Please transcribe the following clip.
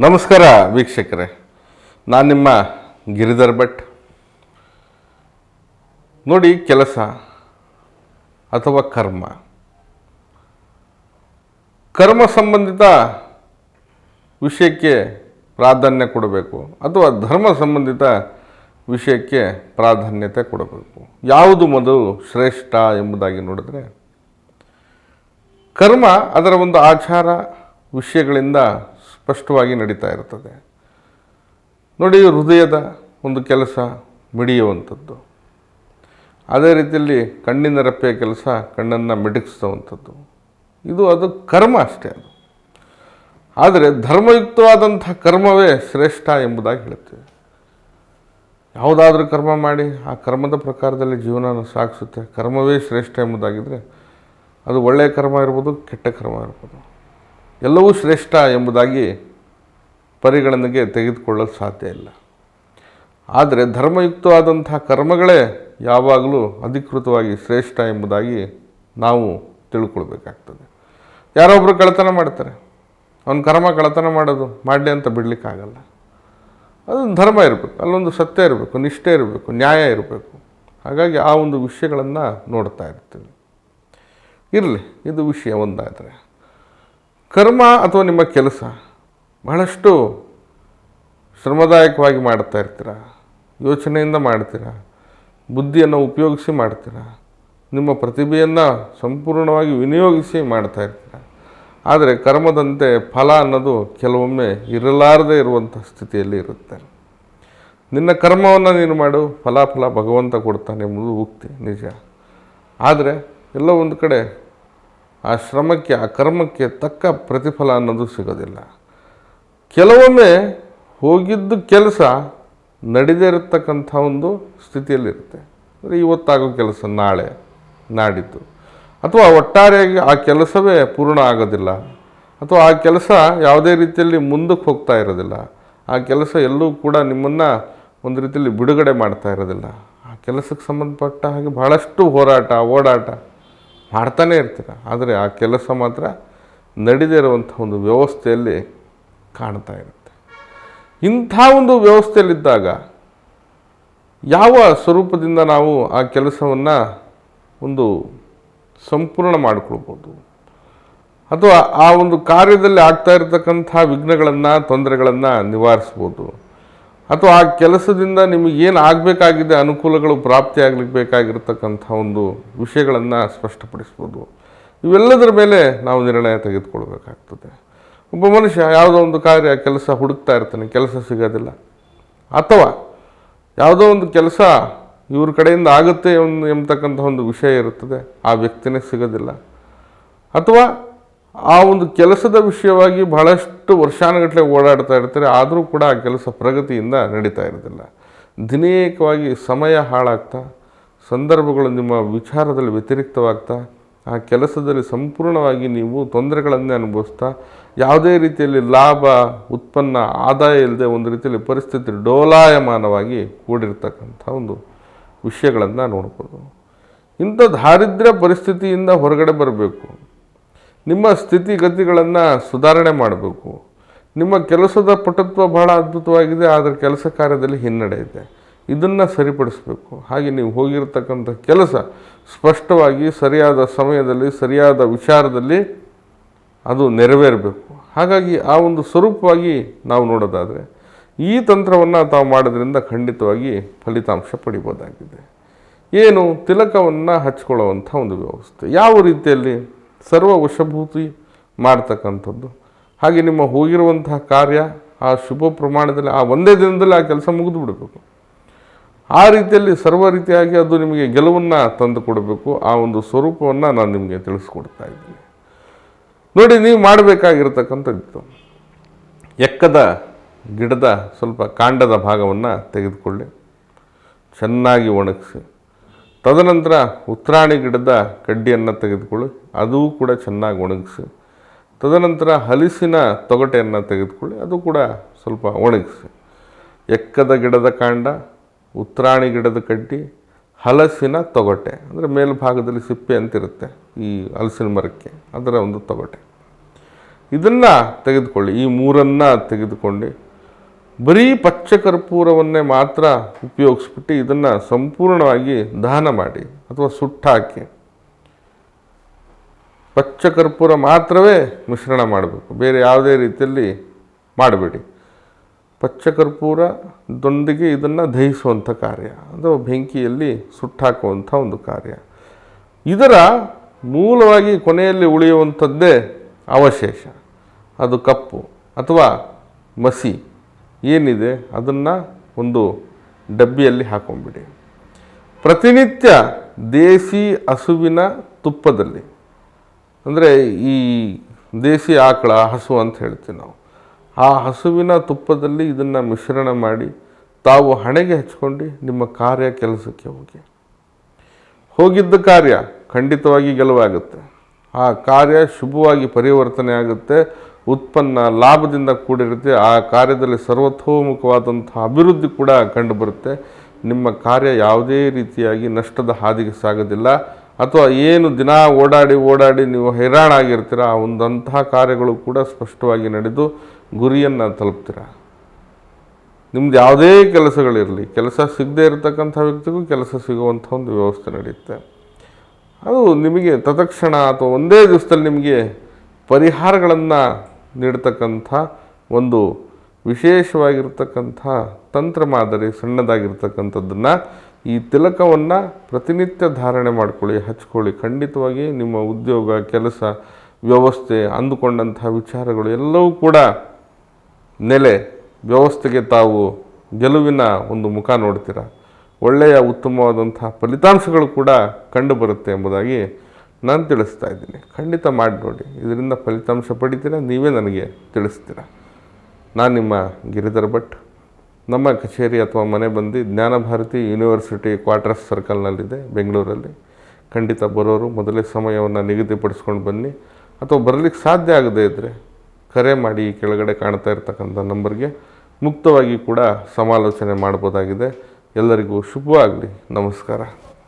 ನಮಸ್ಕಾರ ವೀಕ್ಷಕರೇ. ನಾನು ನಿಮ್ಮ ಗಿರಿಧರ್ ಭಟ್. ನೋಡಿ ಕೆಲಸ ಅಥವಾ ಕರ್ಮ. ಕರ್ಮ ಸಂಬಂಧಿತ ವಿಷಯಕ್ಕೆ ಪ್ರಾಧಾನ್ಯ ಕೊಡಬೇಕು ಅಥವಾ ಧರ್ಮ ಸಂಬಂಧಿತ ವಿಷಯಕ್ಕೆ ಪ್ರಾಧಾನ್ಯತೆ ಕೊಡಬೇಕು. ಯಾವುದು ಮೊದಲು ಶ್ರೇಷ್ಠ ಎಂಬುದಾಗಿ ನೋಡಿದ್ರೆ, ಕರ್ಮ ಅದರ ಒಂದು ಆಚಾರ ವಿಷಯಗಳಿಂದ ಸ್ಪಷ್ಟವಾಗಿ ನಡೀತಾ ಇರ್ತದೆ. ನೋಡಿ, ಹೃದಯದ ಒಂದು ಕೆಲಸ ಮಿಡಿಯುವಂಥದ್ದು. ಅದೇ ರೀತಿಯಲ್ಲಿ ಕಣ್ಣಿನ ರೆಪ್ಪೆಯ ಕೆಲಸ ಕಣ್ಣನ್ನು ಮಿಡಿಗಿಸುವಂಥದ್ದು ಇದು ಅದು ಕರ್ಮ ಅಷ್ಟೇ ಅದು. ಆದರೆ ಧರ್ಮಯುಕ್ತವಾದಂಥ ಕರ್ಮವೇ ಶ್ರೇಷ್ಠ ಎಂಬುದಾಗಿ ಹೇಳ್ತೇವೆ ಯಾವುದಾದ್ರೂ ಕರ್ಮ ಮಾಡಿ ಆ ಕರ್ಮದ ಪ್ರಕಾರದಲ್ಲಿ ಜೀವನ ಸಾಗಿಸುತ್ತೆ. ಕರ್ಮವೇ ಶ್ರೇಷ್ಠ ಎಂಬುದಾಗಿದ್ದರೆ ಅದು ಒಳ್ಳೆಯ ಕರ್ಮ ಇರ್ಬೋದು, ಕೆಟ್ಟ ಕರ್ಮ ಇರ್ಬೋದು. ಎಲ್ಲವೂ ಶ್ರೇಷ್ಠ ಎಂಬುದಾಗಿ ಪರಿಗಣನೆಗೆ ತೆಗೆದುಕೊಳ್ಳಲು ಸಾಧ್ಯ ಇಲ್ಲ. ಆದರೆ ಧರ್ಮಯುಕ್ತವಾದಂತಹ ಕರ್ಮಗಳೇ ಯಾವಾಗಲೂ ಅಧಿಕೃತವಾಗಿ ಶ್ರೇಷ್ಠ ಎಂಬುದಾಗಿ ನಾವು ತಿಳ್ಕೊಳ್ಬೇಕಾಗ್ತದೆ. ಯಾರೊಬ್ಬರು ಕಳ್ಳತನ ಮಾಡ್ತಾರೆ. ಅವನ ಕರ್ಮ ಕಳ್ಳತನ ಮಾಡೋದು ಮಾಡಲಿ ಅಂತ ಬಿಡಲಿಕ್ಕಾಗಲ್ಲ. ಅದೊಂದು ಧರ್ಮ ಇರಬೇಕು, ಅಲ್ಲೊಂದು ಸತ್ಯ ಇರಬೇಕು, ನಿಷ್ಠೆ ಇರಬೇಕು, ನ್ಯಾಯ ಇರಬೇಕು. ಹಾಗಾಗಿ ಆ ಒಂದು ವಿಷಯಗಳನ್ನು ನೋಡ್ತಾ ಇರ್ತೀವಿ ಇರಲಿ, ಇದು ವಿಷಯ ಒಂದಾದರೆ. ಕರ್ಮ ಅಥವಾ ನಿಮ್ಮ ಕೆಲಸ ಬಹಳಷ್ಟು ಶ್ರಮದಾಯಕವಾಗಿ ಮಾಡ್ತಾ ಇರ್ತೀರ, ಯೋಚನೆಯಿಂದ ಮಾಡ್ತೀರಾ, ಬುದ್ಧಿಯನ್ನು ಉಪಯೋಗಿಸಿ ಮಾಡ್ತೀರಾ, ನಿಮ್ಮ ಪ್ರತಿಭೆಯನ್ನು ಸಂಪೂರ್ಣವಾಗಿ ವಿನಿಯೋಗಿಸಿ ಮಾಡ್ತಾ ಇರ್ತೀರ. ಆದರೆ ಕರ್ಮದಂತೆ ಫಲ ಅನ್ನೋದು ಕೆಲವೊಮ್ಮೆ ಇರಲಾರದೆ ಇರುವಂಥ ಸ್ಥಿತಿಯಲ್ಲಿ ಇರುತ್ತೆ. ನಿನ್ನ ಕರ್ಮವನ್ನು ನೀನು ಮಾಡು, ಫಲಾಫಲ ಭಗವಂತ ಕೊಡ್ತಾನೆ ಎಂಬುದು ಉಕ್ತಿ, ನಿಜ. ಆದರೆ ಎಲ್ಲೋ ಒಂದು ಕಡೆ ಆ ಶ್ರಮಕ್ಕೆ, ಆ ಕರ್ಮಕ್ಕೆ ತಕ್ಕ ಪ್ರತಿಫಲ ಅನ್ನೋದು ಸಿಗೋದಿಲ್ಲ. ಕೆಲವೊಮ್ಮೆ ಹೋಗಿದ್ದು ಕೆಲಸ ನಡೆದೇ ಇರತಕ್ಕಂಥ ಒಂದು ಸ್ಥಿತಿಯಲ್ಲಿರುತ್ತೆ. ಅಂದರೆ ಇವತ್ತಾಗೋ ಕೆಲಸ ನಾಳೆ ನಾಡಿದ್ದು. ಅಥವಾ ಒಟ್ಟಾರೆಯಾಗಿ ಆ ಕೆಲಸವೇ ಪೂರ್ಣ ಆಗೋದಿಲ್ಲ. ಅಥವಾ ಆ ಕೆಲಸ ಯಾವುದೇ ರೀತಿಯಲ್ಲಿ ಮುಂದಕ್ಕೆ ಹೋಗ್ತಾ ಇರೋದಿಲ್ಲ. ಆ ಕೆಲಸ ಎಲ್ಲೂ ಕೂಡ ನಿಮ್ಮನ್ನು ಒಂದು ರೀತಿಯಲ್ಲಿ ಬಿಡುಗಡೆ ಮಾಡ್ತಾ ಇರೋದಿಲ್ಲ. ಆ ಕೆಲಸಕ್ಕೆ ಸಂಬಂಧಪಟ್ಟ ಹಾಗೆ ಬಹಳಷ್ಟು ಹೋರಾಟ, ಓಡಾಟ ಮಾಡ್ತಾನೇ ಇರ್ತೀರ. ಆದರೆ ಆ ಕೆಲಸ ಮಾತ್ರ ನಡೆದೇ ಇರುವಂಥ ಒಂದು ವ್ಯವಸ್ಥೆಯಲ್ಲಿ ಕಾಣ್ತಾ ಇರುತ್ತೆ. ಇಂಥ ಒಂದು ವ್ಯವಸ್ಥೆಯಲ್ಲಿದ್ದಾಗ ಯಾವ ಸ್ವರೂಪದಿಂದ ನಾವು ಆ ಕೆಲಸವನ್ನು ಒಂದು ಸಂಪೂರ್ಣ ಮಾಡಿಕೊಳ್ಬೋದು? ಅಥವಾ ಆ ಒಂದು ಕಾರ್ಯದಲ್ಲಿ ಆಗ್ತಾ ಇರತಕ್ಕಂಥ ವಿಘ್ನಗಳನ್ನು, ತೊಂದರೆಗಳನ್ನು ನಿವಾರಿಸ್ಬೋದು? ಅಥವಾ ಆ ಕೆಲಸದಿಂದ ನಿಮಗೇನು ಆಗಬೇಕಾಗಿದೆ, ಅನುಕೂಲಗಳು ಪ್ರಾಪ್ತಿಯಾಗಲಿಕ್ಕೆ ಬೇಕಾಗಿರ್ತಕ್ಕಂಥ ಒಂದು ವಿಷಯಗಳನ್ನು ಸ್ಪಷ್ಟಪಡಿಸ್ಬೋದು. ಇವೆಲ್ಲದರ ಮೇಲೆ ನಾವು ನಿರ್ಣಯ ತೆಗೆದುಕೊಳ್ಬೇಕಾಗ್ತದೆ. ಒಬ್ಬ ಮನುಷ್ಯ ಯಾವುದೋ ಒಂದು ಕಾರ್ಯ, ಕೆಲಸ ಹುಡುಕ್ತಾ ಇರ್ತಾನೆ, ಕೆಲಸ ಸಿಗೋದಿಲ್ಲ. ಅಥವಾ ಯಾವುದೋ ಒಂದು ಕೆಲಸ ಇವ್ರ ಕಡೆಯಿಂದ ಆಗುತ್ತೆ ಒಂದು ಎಂಬತಕ್ಕಂಥ ಒಂದು ವಿಷಯ ಇರುತ್ತದೆ, ಆ ವ್ಯಕ್ತಿನೇ ಸಿಗೋದಿಲ್ಲ. ಅಥವಾ ಆ ಒಂದು ಕೆಲಸದ ವಿಷಯವಾಗಿ ಬಹಳಷ್ಟು ವರ್ಷಾನುಗಟ್ಟಲೆ ಓಡಾಡ್ತಾ ಇರ್ತಾರೆ. ಆದರೂ ಕೂಡ ಆ ಕೆಲಸ ಪ್ರಗತಿಯಿಂದ ನಡೀತಾ ಇರೋದಿಲ್ಲ. ದಿನೇಕವಾಗಿ ಸಮಯ ಹಾಳಾಗ್ತಾ, ಸಂದರ್ಭಗಳು ನಿಮ್ಮ ವಿಚಾರದಲ್ಲಿ ವ್ಯತಿರಿಕ್ತವಾಗ್ತಾ, ಆ ಕೆಲಸದಲ್ಲಿ ಸಂಪೂರ್ಣವಾಗಿ ನೀವು ತೊಂದರೆಗಳನ್ನೇ ಅನುಭವಿಸ್ತಾ, ಯಾವುದೇ ರೀತಿಯಲ್ಲಿ ಲಾಭ, ಉತ್ಪನ್ನ, ಆದಾಯ ಇಲ್ಲದೆ ಒಂದು ರೀತಿಯಲ್ಲಿ ಪರಿಸ್ಥಿತಿ ಡೋಲಾಯಮಾನವಾಗಿ ಕೂಡಿರ್ತಕ್ಕಂಥ ಒಂದು ವಿಷಯಗಳನ್ನು ನೋಡ್ಬೋದು. ಇಂಥ ದಾರಿದ್ರ್ಯ ಪರಿಸ್ಥಿತಿಯಿಂದ ಹೊರಗಡೆ ಬರಬೇಕು. ನಿಮ್ಮ ಸ್ಥಿತಿಗತಿಗಳನ್ನು ಸುಧಾರಣೆ ಮಾಡಬೇಕು. ನಿಮ್ಮ ಕೆಲಸದ ಪಟುತ್ವ ಬಹಳ ಅದ್ಭುತವಾಗಿದೆ, ಆದರೆ ಕೆಲಸ ಕಾರ್ಯದಲ್ಲಿ ಹಿನ್ನಡೆ ಇದೆ. ಇದನ್ನು ಸರಿಪಡಿಸಬೇಕು. ಹಾಗೆ ನೀವು ಹೋಗಿರ್ತಕ್ಕಂಥ ಕೆಲಸ ಸ್ಪಷ್ಟವಾಗಿ ಸರಿಯಾದ ಸಮಯದಲ್ಲಿ, ಸರಿಯಾದ ವಿಚಾರದಲ್ಲಿ ಅದು ನೆರವೇರಬೇಕು. ಹಾಗಾಗಿ ಆ ಒಂದು ಸ್ವರೂಪವಾಗಿ ನಾವು ನೋಡೋದಾದರೆ, ಈ ತಂತ್ರವನ್ನು ತಾವು ಮಾಡೋದ್ರಿಂದ ಖಂಡಿತವಾಗಿ ಫಲಿತಾಂಶ ಪಡಿಬೋದಾಗಿದೆ. ಏನು, ತಿಲಕವನ್ನು ಹಚ್ಕೊಳ್ಳುವಂಥ ಒಂದು ವ್ಯವಸ್ಥೆ. ಯಾವ ರೀತಿಯಲ್ಲಿ? ಸರ್ವ ವಶಭೂತಿ ಮಾಡ್ತಕ್ಕಂಥದ್ದು. ಹಾಗೆ ನಿಮ್ಮ ಹೋಗಿರುವಂತಹ ಕಾರ್ಯ ಆ ಶುಭ ಪ್ರಮಾಣದಲ್ಲಿ ಆ ಒಂದೇ ದಿನದಲ್ಲಿ ಆ ಕೆಲಸ ಮುಗಿದು ಬಿಡಬೇಕು. ಆ ರೀತಿಯಲ್ಲಿ ಸರ್ವ ರೀತಿಯಾಗಿ ಅದು ನಿಮಗೆ ಗೆಲುವನ್ನು ತಂದು ಕೊಡಬೇಕು. ಆ ಒಂದು ಸ್ವರೂಪವನ್ನು ನಾನು ನಿಮಗೆ ತಿಳಿಸ್ಕೊಡ್ತಾ ಇದ್ದೀನಿ. ನೋಡಿ, ನೀವು ಮಾಡಬೇಕಾಗಿರ್ತಕ್ಕಂಥದ್ದು ಎಕ್ಕದ, ಗಿಡದ ಸ್ವಲ್ಪ ಕಾಂಡದ ಭಾಗವನ್ನು ತೆಗೆದುಕೊಳ್ಳಿ. ಚೆನ್ನಾಗಿ ಒಣಗಿಸಿ. ತದನಂತರ ಉತ್ತರಾಣಿ ಗಿಡದ ಕಡ್ಡಿಯನ್ನು ತೆಗೆದುಕೊಳ್ಳಿ, ಅದೂ ಕೂಡ ಚೆನ್ನಾಗಿ ಒಣಗಿಸಿ. ತದನಂತರ ಹಲಸಿನ ತೊಗಟೆಯನ್ನು ತೆಗೆದುಕೊಳ್ಳಿ, ಅದು ಕೂಡ ಸ್ವಲ್ಪ ಒಣಗಿಸಿ. ಎಕ್ಕದ ಗಿಡದ ಕಾಂಡ ಉತ್ತರಾಣಿ ಗಿಡದ ಕಡ್ಡಿ, ಹಲಸಿನ ತೊಗಟೆ, ಅಂದರೆ ಮೇಲ್ಭಾಗದಲ್ಲಿ ಸಿಪ್ಪೆ ಅಂತಿರುತ್ತೆ ಈ ಹಲಸಿನ ಮರಕ್ಕೆ, ಅದರ ಒಂದು ತೊಗಟೆ. ಇದನ್ನು ತೆಗೆದುಕೊಳ್ಳಿ. ಈ ಮೂರನ್ನು ತೆಗೆದುಕೊಂಡು ಬರೀ ಪಚ್ಚ ಕರ್ಪೂರವನ್ನೇ ಮಾತ್ರ ಉಪಯೋಗಿಸ್ಬಿಟ್ಟು ಇದನ್ನು ಸಂಪೂರ್ಣವಾಗಿ ದಹನ ಮಾಡಿ ಅಥವಾ ಸುಟ್ಟಾಕಿ. ಪಚ್ಚ ಕರ್ಪೂರ ಮಾತ್ರವೇ ಮಿಶ್ರಣ ಮಾಡಬೇಕು. ಬೇರೆ ಯಾವುದೇ ರೀತಿಯಲ್ಲಿ ಮಾಡಬೇಡಿ. ಪಚ್ಚ ಕರ್ಪೂರದೊಂದಿಗೆ ಇದನ್ನು ದಹಿಸುವಂಥ ಕಾರ್ಯ ಅಥವಾ ಬೆಂಕಿಯಲ್ಲಿ ಸುಟ್ಟಾಕುವಂಥ ಒಂದು ಕಾರ್ಯ. ಇದರ ಮೂಲವಾಗಿ ಕೊನೆಯಲ್ಲಿ ಉಳಿಯುವಂಥದ್ದೇ ಅವಶೇಷ. ಅದು ಕಪ್ಪು ಅಥವಾ ಮಸಿ. ಏನಿದೆ ಅದನ್ನು ಒಂದು ಡಬ್ಬಿಯಲ್ಲಿ ಹಾಕೊಂಡ್ಬಿಡಿ. ಪ್ರತಿನಿತ್ಯ ದೇಸಿ ಹಸುವಿನ ತುಪ್ಪದಲ್ಲಿ, ಅಂದರೆ ಈ ದೇಸಿ ಆಕಳ, ಹಸು ಅಂತ ಹೇಳ್ತೀವಿ ನಾವು, ಆ ಹಸುವಿನ ತುಪ್ಪದಲ್ಲಿ ಇದನ್ನು ಮಿಶ್ರಣ ಮಾಡಿ ತಾವು ಹಣೆಗೆ ಹಚ್ಕೊಂಡು ನಿಮ್ಮ ಕಾರ್ಯ ಕೆಲಸಕ್ಕೆ ಹೋಗಿ. ಹೋಗಿದ್ದ ಕಾರ್ಯ ಖಂಡಿತವಾಗಿ ಗೆಲುವಾಗುತ್ತೆ. ಆ ಕಾರ್ಯ ಶುಭವಾಗಿ ಪರಿವರ್ತನೆ ಆಗುತ್ತೆ. ಉತ್ಪನ್ನ ಲಾಭದಿಂದ ಕೂಡಿರುತ್ತೆ. ಆ ಕಾರ್ಯದಲ್ಲಿ ಸರ್ವತೋಮುಖವಾದಂಥ ಅಭಿವೃದ್ಧಿ ಕೂಡ ಕಂಡುಬರುತ್ತೆ. ನಿಮ್ಮ ಕಾರ್ಯ ಯಾವುದೇ ರೀತಿಯಾಗಿ ನಷ್ಟದ ಹಾದಿಗೆ ಸಾಗೋದಿಲ್ಲ. ಅಥವಾ ಏನು ದಿನ ಓಡಾಡಿ ಓಡಾಡಿ ನೀವು ಹೈರಾಣಾಗಿರ್ತೀರ ಆ ಒಂದಂತಹ ಕಾರ್ಯಗಳು ಕೂಡ ಸ್ಪಷ್ಟವಾಗಿ ನಡೆದು ಗುರಿಯನ್ನು ತಲುಪ್ತೀರ? ನಿಮ್ದು ಯಾವುದೇ ಕೆಲಸಗಳಿರಲಿ, ಕೆಲಸ ಸಿಗದೇ ಇರತಕ್ಕಂಥ ವ್ಯಕ್ತಿಗೂ ಕೆಲಸ ಸಿಗುವಂಥ ಒಂದು ವ್ಯವಸ್ಥೆ ನಡೆಯುತ್ತೆ. ಅದು ನಿಮಗೆ ತತ್ಕ್ಷಣ ಅಥವಾ ಒಂದೇ ದಿವಸದಲ್ಲಿ ನಿಮಗೆ ಪರಿಹಾರಗಳನ್ನು ನೀಡ್ತಕ್ಕಂಥ ಒಂದು ವಿಶೇಷವಾಗಿರ್ತಕ್ಕಂಥ ತಂತ್ರ ಮಾದರಿ ಸಣ್ಣದಾಗಿರ್ತಕ್ಕಂಥದ್ದನ್ನು ಈ ತಿಲಕವನ್ನು ಪ್ರತಿನಿತ್ಯ ಧಾರಣೆ ಮಾಡ್ಕೊಳ್ಳಿ, ಹಚ್ಕೊಳ್ಳಿ. ಖಂಡಿತವಾಗಿ ನಿಮ್ಮ ಉದ್ಯೋಗ, ಕೆಲಸ, ವ್ಯವಸ್ಥೆ, ಅಂದುಕೊಂಡಂಥ ವಿಚಾರಗಳು ಎಲ್ಲವೂ ಕೂಡ ನೆಲೆ, ವ್ಯವಸ್ಥೆಗೆ ತಾವು ಗೆಲುವಿನ ಒಂದು ಮುಖ ನೋಡ್ತೀರ. ಒಳ್ಳೆಯ, ಉತ್ತಮವಾದಂಥ ಫಲಿತಾಂಶಗಳು ಕೂಡ ಕಂಡುಬರುತ್ತೆ ಎಂಬುದಾಗಿ ನಾನು ತಿಳಿಸ್ತಾ ಇದ್ದೀನಿ. ಖಂಡಿತ ಮಾಡಿ ನೋಡಿ. ಇದರಿಂದ ಫಲಿತಾಂಶ ಪಡಿತೀರ? ನೀವೇ ನನಗೆ ತಿಳಿಸ್ತೀರ? ನಾನು ನಿಮ್ಮ ಗಿರಿಧರ್ ಭಟ್. ನಮ್ಮ ಕಚೇರಿ ಅಥವಾ ಮನೆ ಬಂದು ಜ್ಞಾನಭಾರತಿ ಯೂನಿವರ್ಸಿಟಿ ಕ್ವಾರ್ಟರ್ಸ್ ಸರ್ಕಲ್ನಲ್ಲಿದೆ, ಬೆಂಗಳೂರಲ್ಲಿ. ಖಂಡಿತ ಬರೋರು ಮೊದಲೇ ಸಮಯವನ್ನು ನಿಗದಿಪಡಿಸ್ಕೊಂಡು ಬನ್ನಿ. ಅಥವಾ ಬರಲಿಕ್ಕೆ ಸಾಧ್ಯ ಆಗದೇ ಇದ್ದರೆ ಕರೆ ಮಾಡಿ ಕೆಳಗಡೆ ಕಾಣ್ತಾ ಇರ್ತಕ್ಕಂಥ ನಂಬರ್ಗೆ ಮುಕ್ತವಾಗಿ ಕೂಡ ಸಮಾಲೋಚನೆ ಮಾಡ್ಬೋದಾಗಿದೆ. ಎಲ್ಲರಿಗೂ ಶುಭವಾಗಲಿ. ನಮಸ್ಕಾರ.